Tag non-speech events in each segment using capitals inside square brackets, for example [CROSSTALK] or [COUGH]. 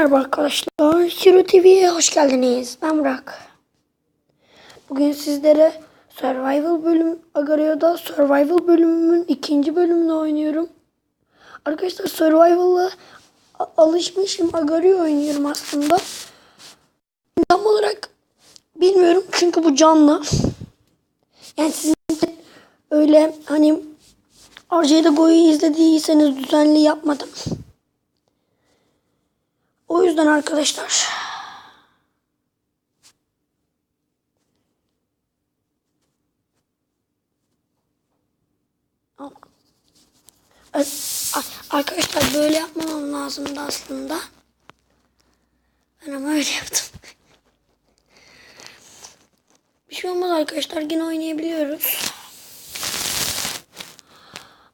Merhaba arkadaşlar. Hero TV'ye hoş geldiniz. Ben Burak. Bugün sizlere Survival bölüm Agario'da Survival bölümümün ikinci bölümünü oynuyorum. Arkadaşlar Survival'a alışmışım. Agario oynuyorum aslında. Tam olarak bilmiyorum çünkü bu canlı. Yani sizin de öyle hani RJ'de Go'yu izlediyseniz düzenli yapmadım. O yüzden arkadaşlar. Arkadaşlar böyle yapmamam lazımdı aslında. Ben ama öyle yaptım. Bir şey olmaz arkadaşlar. Yine oynayabiliyoruz.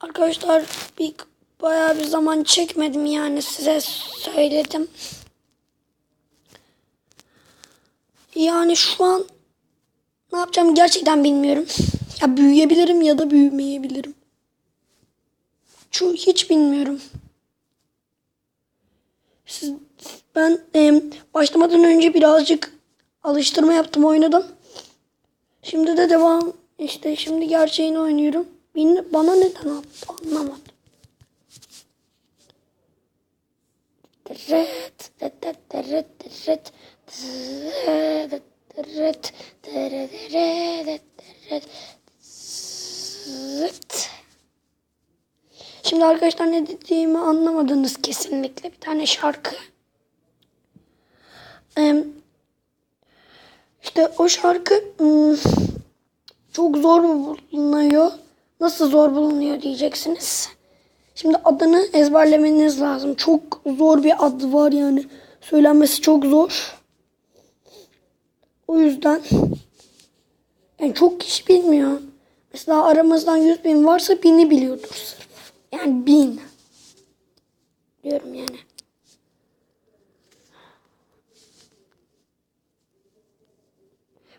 Arkadaşlar bir bayağı bir zaman çekmedim yani size söyledim. Yani şu an ne yapacağım gerçekten bilmiyorum. Ya büyüyebilirim ya da büyümeyebilirim. Şu hiç bilmiyorum. Siz, ben e, başlamadan önce birazcık alıştırma yaptım oynadım. Şimdi de devam işte şimdi gerçeğini oynuyorum. Bana neden attı anlamadım. Şimdi arkadaşlar ne dediğimi anlamadınız kesinlikle. Bir tane şarkı. İşte o şarkı hmm, çok zor bulunuyor. Nasıl zor bulunuyor diyeceksiniz. Şimdi adını ezberlemeniz lazım. Çok zor bir adı var yani. Söylenmesi çok zor. O yüzden yani çok kişi bilmiyor. Mesela aramızdan 100 bin varsa bini biliyordur sırf. Yani bin. Diyorum yani.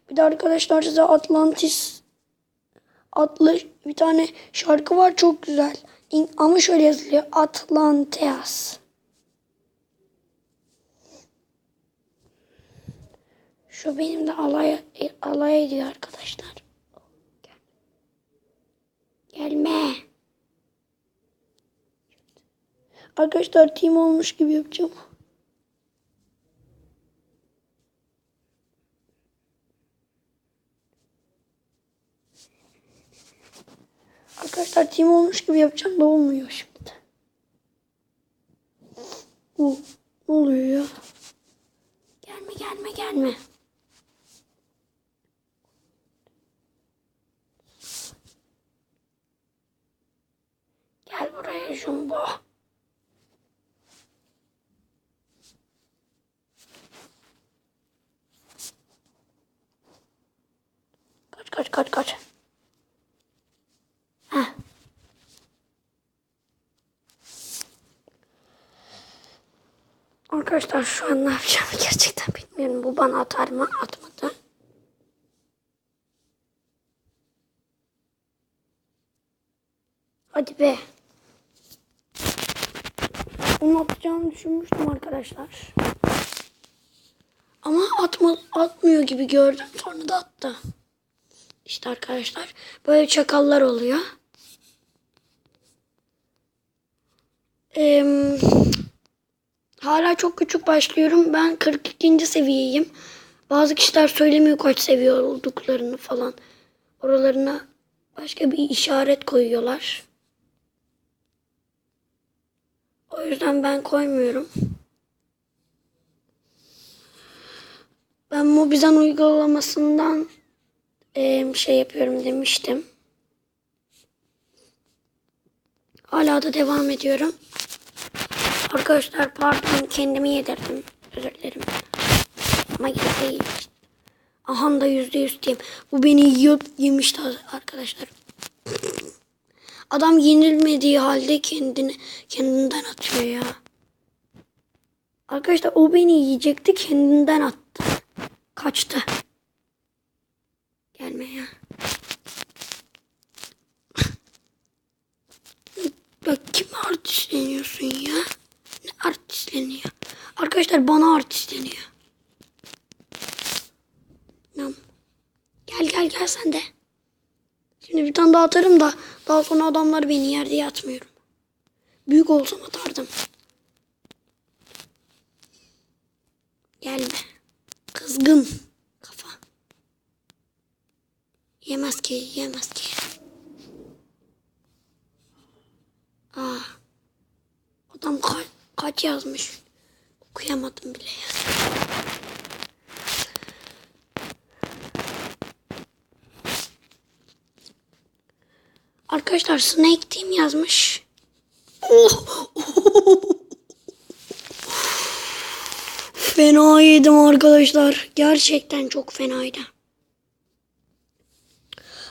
Bir de arkadaşlar size Atlantis adlı bir tane şarkı var çok güzel. Ama şöyle yazılıyor Atlanteas. Şu benim de alay, alay ediyor arkadaşlar. Gel. Gelme. Arkadaşlar team olmuş gibi yapacağım. Arkadaşlar team olmuş gibi yapacağım da olmuyor şimdi. Bu ne oluyor ya? Gelme gelme gelme. Gel buraya Jumbo. Kaç kaç kaç kaç. Arkadaşlar şu an ne yapacağımı gerçekten bilmiyorum. Bu bana atar mı? Atmadı. Hadi be. Onu atacağımı düşünmüştüm arkadaşlar. Ama atma, atmıyor gibi gördüm. Sonra da attı. İşte arkadaşlar böyle çakallar oluyor. Eee Hala çok küçük başlıyorum. Ben 42. seviyeyim. Bazı kişiler söylemiyor kaç seviye olduklarını falan. Oralarına başka bir işaret koyuyorlar. O yüzden ben koymuyorum. Ben Mobizen uygulamasından eee, şey yapıyorum demiştim. Hala da devam ediyorum. Arkadaşlar pardon kendimi yedirdim. Özür dilerim. Ama yine değil. Aha da yüzde yüz diyeyim. Bu beni yiyor, yemişti arkadaşlar. Adam yenilmediği halde kendini kendinden atıyor ya. Arkadaşlar o beni yiyecekti kendinden attı. Kaçtı. Gelme ya. [LAUGHS] Ya kim artistleniyorsun ya? Artistleniyor? Arkadaşlar bana artist deniyor. Tamam. Gel gel gel sen de. Şimdi bir tane daha atarım da daha sonra adamlar beni yerde yatmıyorum. Büyük olsam atardım. Gelme. Kızgın kafa. Yemez ki, yemez ki. Aa. Adam ka- kaç yazmış. Okuyamadım bile ya. Arkadaşlar Snake Team yazmış. Oh! [LAUGHS] Fena yedim arkadaşlar. Gerçekten çok fenaydı.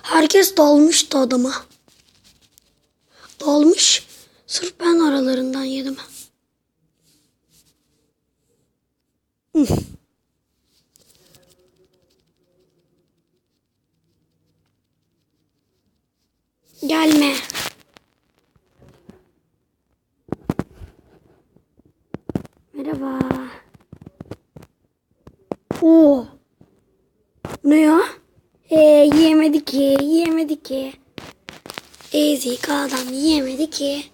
Herkes dalmıştı adama. Dalmış. Sırf ben aralarından yedim. Gelme. Merhaba. Oo. Ne ya? Ee, yiyemedi ki, yiyemedi ki. Ezik adam yiyemedi ki.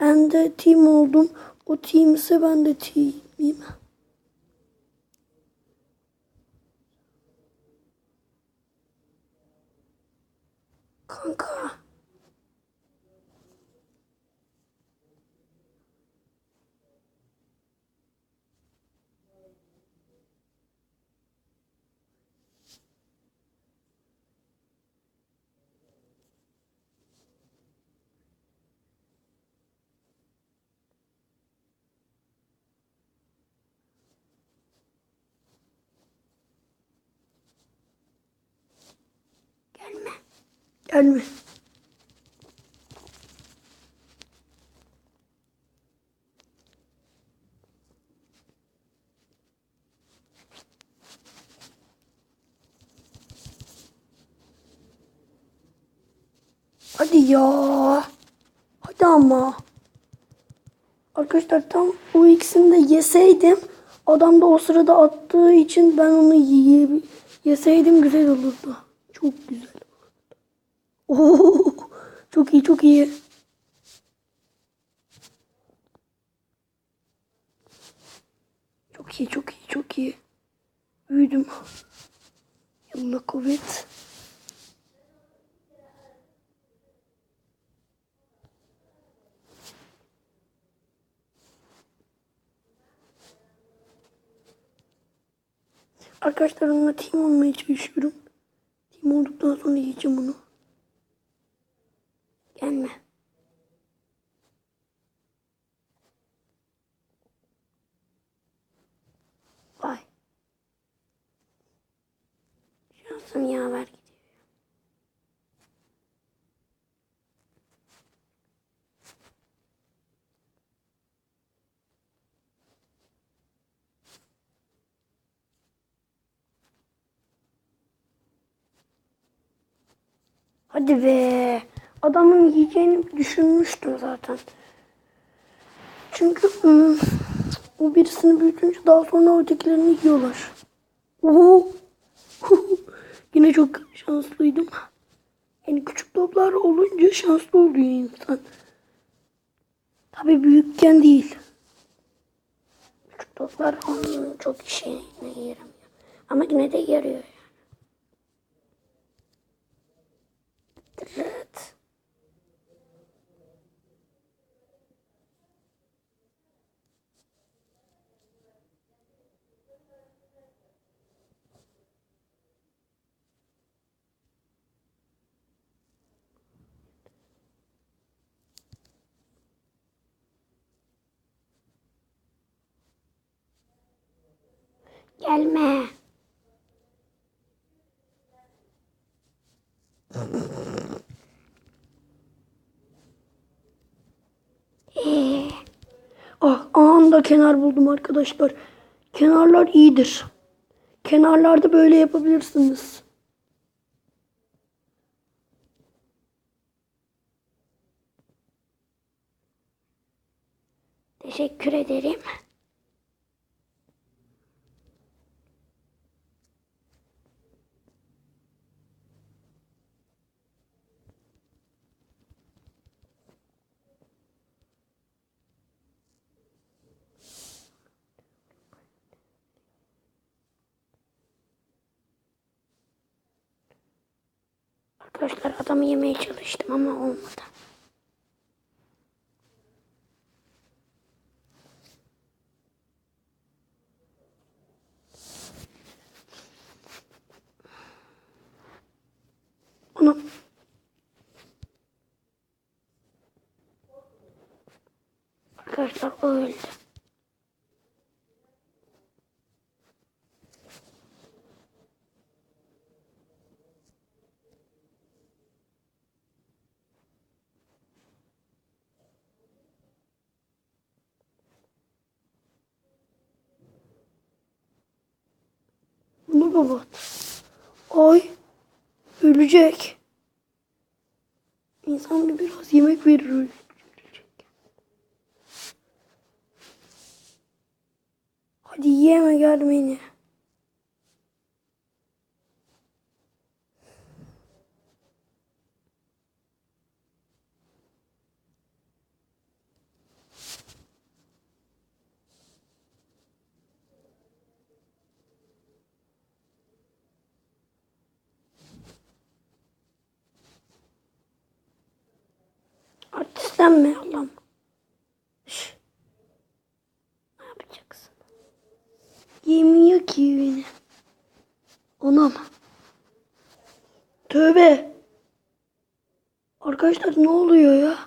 Ben de team oldum. O team ise ben de team'im. Kanka. Gelme. Gelme. Hadi ya. Hadi ama. Arkadaşlar tam o ikisini de yeseydim adam da o sırada attığı için ben onu yiye, yeseydim güzel olurdu. Çok güzel. Oo, çok iyi çok iyi. Çok iyi çok iyi çok iyi. Büyüdüm. Yallah kuvvet. Arkadaşlar onunla team olmaya çalışıyorum. Team olduktan sonra yiyeceğim onu. Gelme. Vay. Şansım yaver gidiyor. Hadi be. Adamın yiyeceğini düşünmüştüm zaten. Çünkü hmm, o birisini büyütünce daha sonra ötekilerini yiyorlar. Oo. Yine çok şanslıydım. Yani küçük toplar olunca şanslı oluyor insan. Tabii büyükken değil. Küçük toplar onun çok işine yaramıyor. Ama yine de yarıyor yani. Evet. Gelme. Ee, Ah anında kenar buldum arkadaşlar. Kenarlar iyidir. Kenarlarda böyle yapabilirsiniz. Teşekkür ederim. Arkadaşlar adamı yemeye çalıştım ama olmadı. Onu Arkadaşlar o öldü. Kapat. Ay. Ölecek. İnsan bir biraz yemek verir. Hadi yeme gel beni. Allah'ım. Şş. Ne yapacaksın? Yemiyor ki beni. Anam. Tövbe. Arkadaşlar ne oluyor ya?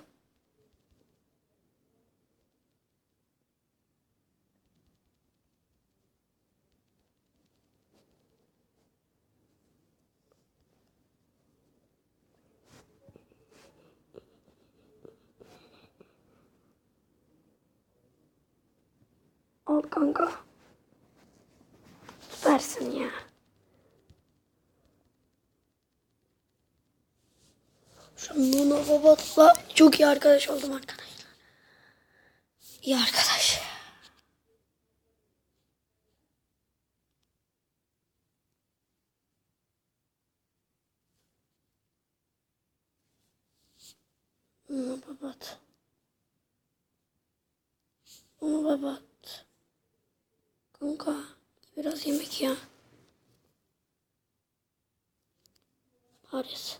Al kanka. Süpersin ya. Şu Nuna Babat'la çok iyi arkadaş oldum arkadaşlar. İyi arkadaş. Nuna Babat. Nuna Babat. Kanka biraz yemek ya. Paris.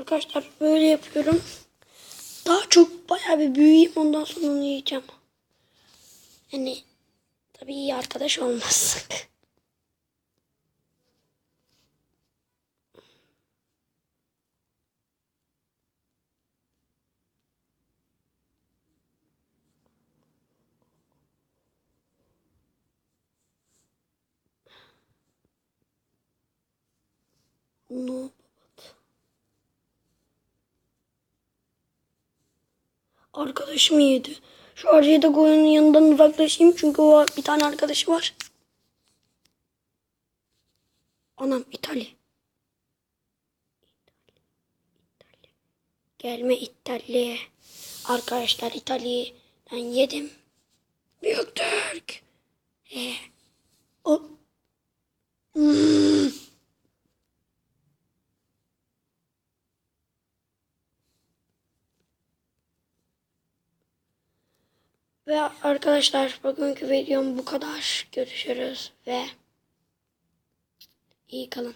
Arkadaşlar böyle yapıyorum. Daha çok bayağı bir büyüyeyim ondan sonra onu yiyeceğim. Yani tabii iyi arkadaş olmazsak. [LAUGHS] No. Arkadaşım yedi. Şu Arjeda koyunun yanından uzaklaşayım çünkü o bir tane arkadaşı var. Anam İtalya. Gelme İtalya. Arkadaşlar İtalya'yı ben yedim. Büyük Türk. Ee, o. Hmm. Ve arkadaşlar bugünkü videom bu kadar. Görüşürüz ve iyi kalın.